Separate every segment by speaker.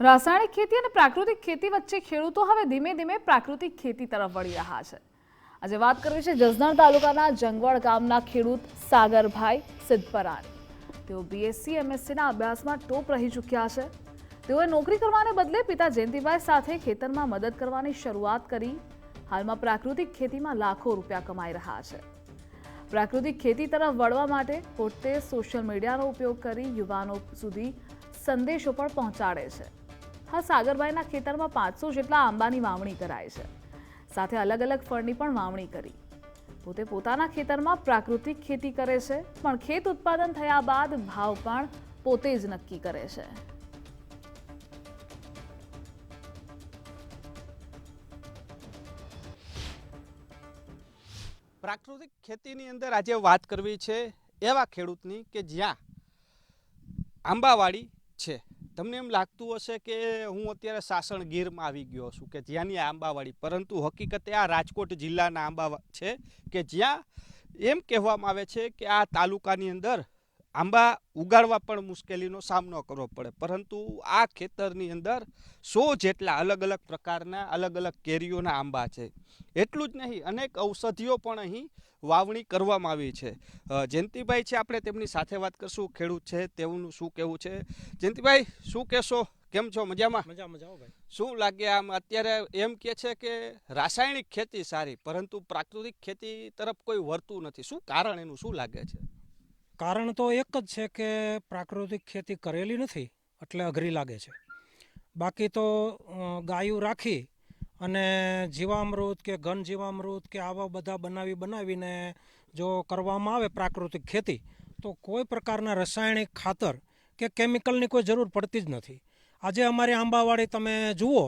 Speaker 1: રાસાયણિક ખેતી અને પ્રાકૃતિક ખેતી વચ્ચે ખેડૂતો હવે ધીમે ધીમે પ્રાકૃતિક ખેતી તરફ વળી રહ્યા છે. આજે વાત કરવી છે જસદણ તાલુકાના જંગવડ ગામના ખેડૂત સાગરભાઈ સિદ્ધપરાની તેઓ બીએસસી એમએસસીના અભ્યાસમાં ટોપ રહી ચૂક્યા છે. તેઓએ નોકરી કરવાને બદલે પિતા જયંતિભાઈ સાથે ખેતરમાં મદદ કરવાની શરૂઆત કરી. હાલમાં પ્રાકૃતિક ખેતીમાં લાખો રૂપિયા કમાઈ રહ્યા છે. પ્રાકૃતિક ખેતી તરફ વળવા માટે પોતે સોશિયલ મીડિયાનો ઉપયોગ કરી યુવાનો સુધી સંદેશો પણ પહોંચાડે છે. હા, સાગરભાઈના ખેતરમાં પાંચસો જેટલા આંબાની વાવણી કરાય છે. સાથે અલગ અલગ ફળની પણ વાવણી કરી. પોતે પોતાના ખેતરમાં પ્રાકૃતિક ખેતી કરે છે, પણ ખેત ઉત્પાદન થયા બાદ ભાવ પણ પોતે જ નક્કી કરે છે.
Speaker 2: પ્રાકૃતિક ખેતીની અંદર આજે વાત કરવી છે એવા ખેડૂતની કે જ્યાં આંબાવાડી છે. તમને એમ લાગતું હશે કે હું અત્યારે સાસણ ગીરમાં આવી ગયો છું કે જ્યાંની આંબાવાડી? પરંતુ હકીકતે આ રાજકોટ જિલ્લાના આંબા છે કે જ્યાં એમ કહેવામાં આવે છે કે આ તાલુકાની અંદર આંબા ઉગાડવા પણ મુશ્કેલીનો સામનો કરવો પડે. પરંતુ આ ખેતરની અંદર સો જેટલા અલગ અલગ પ્રકારના અલગ અલગ કેરીઓના આંબા છે. એટલું જ નહીં અનેક ઔષધિઓ પણ અહીં વાવણી કરવામાં આવી છે. જયંતિભાઈ છે આપણે તેમની સાથે વાત કરશું. ખેડૂત છે તેઓનું શું કહેવું છે? જયંતિભાઈ શું કહેશો? કેમ છો? મજામાં?
Speaker 3: મજા મજા ભાઈ.
Speaker 2: શું લાગે આમ? અત્યારે એમ કે છે કે રાસાયણિક ખેતી સારી પરંતુ પ્રાકૃતિક ખેતી તરફ કોઈ વળતું નથી. શું કારણ એનું? શું લાગે છે?
Speaker 3: કારણ તો એક જ છે કે પ્રાકૃતિક ખેતી કરેલી નથી, એટલે અઘરી લાગે છે. બાકી તો ગાયું રાખી અને જીવામૃત કે ઘન જીવામૃત કે આવા બધા બનાવી બનાવીને જો કરવામાં આવે પ્રાકૃતિક ખેતી, તો કોઈ પ્રકારના રાસાયણિક ખાતર કે કેમિકલની કોઈ જરૂર પડતી જ નથી. આજે અમારી આંબાવાડી તમે જુઓ,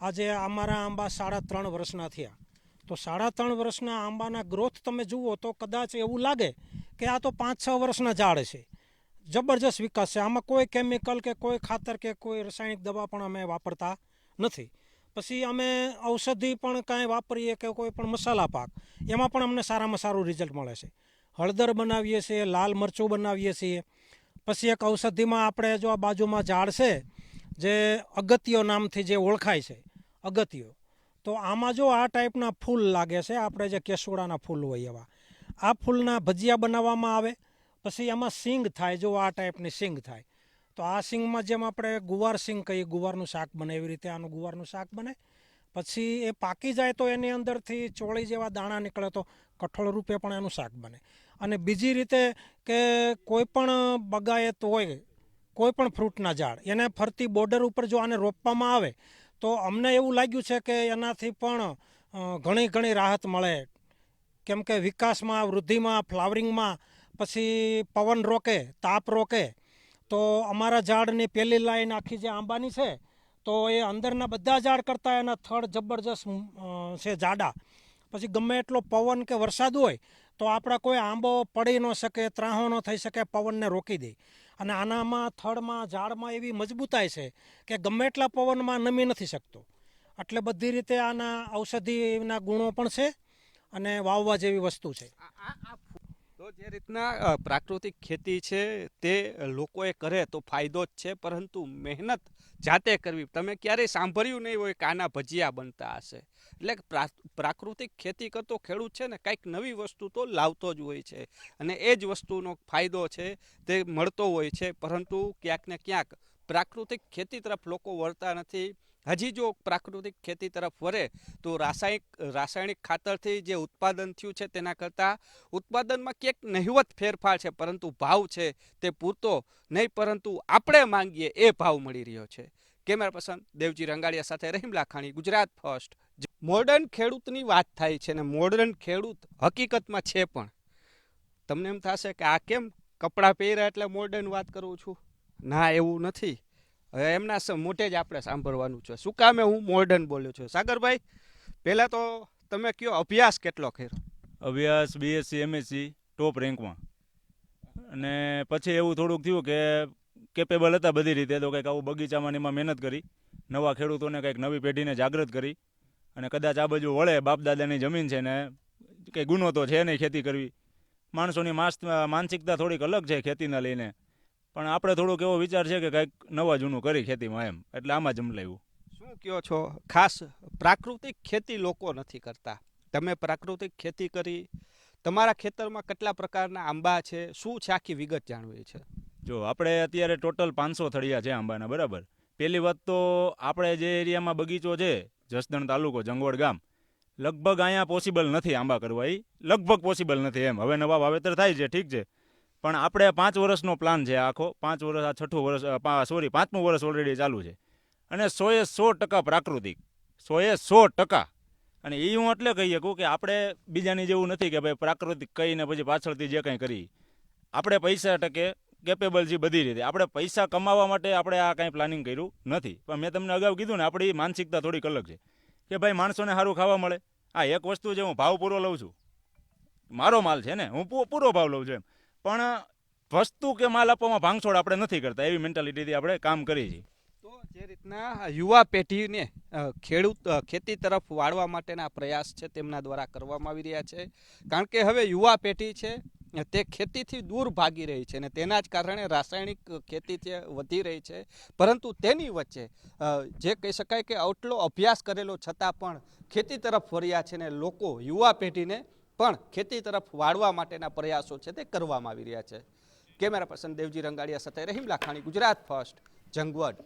Speaker 3: આજે અમારા આંબા સાડા ત્રણ વર્ષના થયા. તો સાડા ત્રણ વર્ષના આંબાના ગ્રોથ તમે જુઓ તો કદાચ એવું લાગે કે આ તો પાંચ છ વર્ષના ઝાડ છે. જબરજસ્ત વિકાસ છે. આમાં કોઈ કેમિકલ કે કોઈ ખાતર કે કોઈ રાસાયણિક દવા પણ અમે વાપરતા નથી. પછી અમે ઔષધિ પણ કાંઈ વાપરીએ કે કોઈ પણ મસાલા પાક, એમાં પણ અમને સારામાં સારું રિઝલ્ટ મળે છે. હળદર બનાવીએ છીએ, લાલ મરચું બનાવીએ છીએ. પછી એક ઔષધિમાં આપણે જો આ બાજુમાં ઝાડ છે, જે અગત્યો નામથી જે ઓળખાય છે, અગત્યો. તો આમાં જો આ ટાઈપના ફૂલ લાગે છે, આપણે જે કેસુડાના ફૂલ હોય એવા આ ફૂલના ભજીયા બનાવવામાં આવે, પછી એમાં સિંગ થાય, જો આ ટાઈપની સિંગ થાય. તો આ સિંગમાં જેમ આપણે ગુવાર સિંગ કહીએ, ગુવારનું શાક બને એવી રીતે આનું ગુવારનું શાક બને. પછી એ પાકી જાય તો એની અંદરથી ચોળી જેવા દાણા નીકળે તો કઠોળ રૂપે પણ એનું શાક બને. અને બીજી રીતે કે કોઈ પણ બગાયત હોય, કોઈ પણ ફ્રૂટના ઝાડ, એને ફરતી બોર્ડર ઉપર જો આને રોપવામાં આવે, તો અમને એવું લાગ્યું છે કે એનાથી પણ ઘણી ઘણી રાહત મળે. કેમ કે વિકાસમાં, વૃદ્ધિમાં, ફ્લાવરિંગમાં, પછી પવન રોકે, તાપ રોકે, તો અમારા ઝાડની પહેલી લાઈન આખી જે આંબાની છે, તો એ અંદરના બધા ઝાડ કરતાં એના થડ જબરજસ્ત છે જાડા. પછી ગમે એટલો પવન કે વરસાદ હોય, તો આપણા કોઈ આંબો પડી ન શકે, ત્રાહો ન થઈ શકે, પવનને રોકી દે. અને આનામાં, થડમાં, ઝાડમાં એવી મજબૂતાઈ છે કે ગમે એટલા પવનમાં નમી નથી શકતો. એટલે બધી રીતે આના ઔષધિના ગુણો પણ છે. અને વાવવા જેવી વસ્તુ છે.
Speaker 2: તો જે રીતના પ્રાકૃતિક ખેતી છે તે લોકોએ કરે તો ફાયદો જ છે, પરંતુ મહેનત જાતે કરવી. તમે ક્યારેય સાંભળ્યું નહીં હોય કાના ભજીયા બનતા હશે. એટલે પ્રા- પ્રાકૃતિક ખેતી કરતો ખેડૂત છે ને, કંઈક નવી વસ્તુ તો લાવતો જ હોય છે. અને એ જ વસ્તુનો ફાયદો છે, તે મળતો હોય છે, પરંતુ ક્યાંક ને ક્યાંક પ્રાકૃતિક ખેતી તરફ લોકો વળતા નથી. હજી જો પ્રાકૃતિક ખેતી તરફ વળે, તો રાસાયણિક રાસાયણિક ખાતરથી જે ઉત્પાદન થયું છે તેના કરતાં ઉત્પાદનમાં ક્યાંક નહિવત ફેરફાર છે, પરંતુ ભાવ છે તે પૂરતો નહીં, પરંતુ આપણે માંગીએ એ ભાવ મળી રહ્યો છે. કેમેરા પર્સન દેવજી રંગાડિયા સાથે રહીમ લાખાણી, ગુજરાત ફર્સ્ટ. મોડર્ન ખેડૂતની વાત થાય છે ને મોડર્ન ખેડૂત હકીકતમાં છે પણ. તમને એમ થશે કે આ કેમ કપડાં પહેર્યા એટલે મોડર્ન વાત કરું છું? ના, એવું નથી. હવે એમના મોટે જ આપણે સાંભળવાનું છે. શું કામે હું મોર્ડન બોલ્યો છું? સાગરભાઈ, પહેલાં તો તમે કયો અભ્યાસ કેટલો કર્યો?
Speaker 4: અભ્યાસ બીએસસી એમએસસી ટોપ રેન્કમાં અને પછી એવું થોડુંક થયું કે કેપેબલ હતા બધી રીતે, તો કંઈક આવું બગીચામાં એમાં મહેનત કરી, નવા ખેડૂતોને કંઈક નવી પેઢીને જાગૃત કરી, અને કદાચ આ બાજુ વળે બાપ દાદાની જમીન છે ને, કંઈ ગુનો તો છે નહીં ખેતી કરવી. માણસોની માનસિકતા થોડીક અલગ છે ખેતીના લઈને. પણ આપણે થોડોક એવો વિચાર છે કે કંઈક નવા જૂનું કરી ખેતીમાં એમ. એટલે આમાં જમલાવ્યું
Speaker 2: શું કહો છો? ખાસ પ્રાકૃતિક ખેતી લોકો નથી કરતા. તમે પ્રાકૃતિક ખેતી કરી તમારા ખેતરમાં કેટલા પ્રકારના આંબા છે? શું છે આખી વિગત જાણવી છે?
Speaker 4: જો આપણે અત્યારે ટોટલ પાંચસો થળિયા છે આંબાના બરાબર? પહેલી વાત તો આપણે જે એરિયામાં બગીચો છે જસદણ તાલુકો જંગવડ ગામ લગભગ અહીંયા પોસિબલ નથી આંબા કરવા એ લગભગ પોસિબલ નથી એમ. હવે નવા વાવેતર થાય છે ઠીક છે. પણ આપણે પાંચ વર્ષનો પ્લાન છે આખો. પાંચ વર્ષ, આ છઠ્ઠું વર્ષ સોરી, પાંચમું વર્ષ ઓલરેડી ચાલુ છે. અને સોએ સો ટકા પ્રાકૃતિક. સોએ સો ટકા. અને એ હું એટલે કહી શકું કે આપણે બીજાની જેવું નથી કે ભાઈ પ્રાકૃતિક કહીને પછી પાછળથી જે કંઈ કરી. આપણે પૈસા ટકે કેપેબલ છે બધી રીતે. આપણે પૈસા કમાવા માટે આપણે આ કાંઈ પ્લાનિંગ કર્યું નથી. પણ મેં તમને અગાઉ કીધું ને, આપણી માનસિકતા થોડીક અલગ છે. કે ભાઈ માણસોને સારું ખાવા મળે. આ એક વસ્તુ છે, હું ભાવ પૂરો લઉં છું. મારો માલ છે ને, હું પૂરો ભાવ લઉં છું એમ. પણ વસ્તુ કે માલ આપવામાં ભાંગછોડ આપણે નથી કરતા, એવી મેન્ટાલિટીથી આપણે કામ કરીએ છીએ.
Speaker 2: તો જે રીતના યુવા પેઢીને ખેડૂત ખેતી તરફ વાળવા માટેના પ્રયાસ છે તેમના દ્વારા કરવામાં આવી રહ્યા છે. કારણ કે હવે યુવા પેઢી છે, તે ખેતીથી દૂર ભાગી રહી છે અને તેના જ કારણે રાસાયણિક ખેતી તે વધી રહી છે, પરંતુ તેની વચ્ચે જે કહી શકાય કે આટલો અભ્યાસ કરેલો છતાં પણ ખેતી તરફ ફર્યા છે ને લોકો યુવા પેઢીને પણ ખેતી તરફ વાળવા માટેના પ્રયાસો છે તે કરવામાં આવી રહ્યા છે. કેમેરા પર્સન દેવજી રંગાડિયા સાથે રહીમ લાખાણી, ગુજરાત ફર્સ્ટ જંગવડ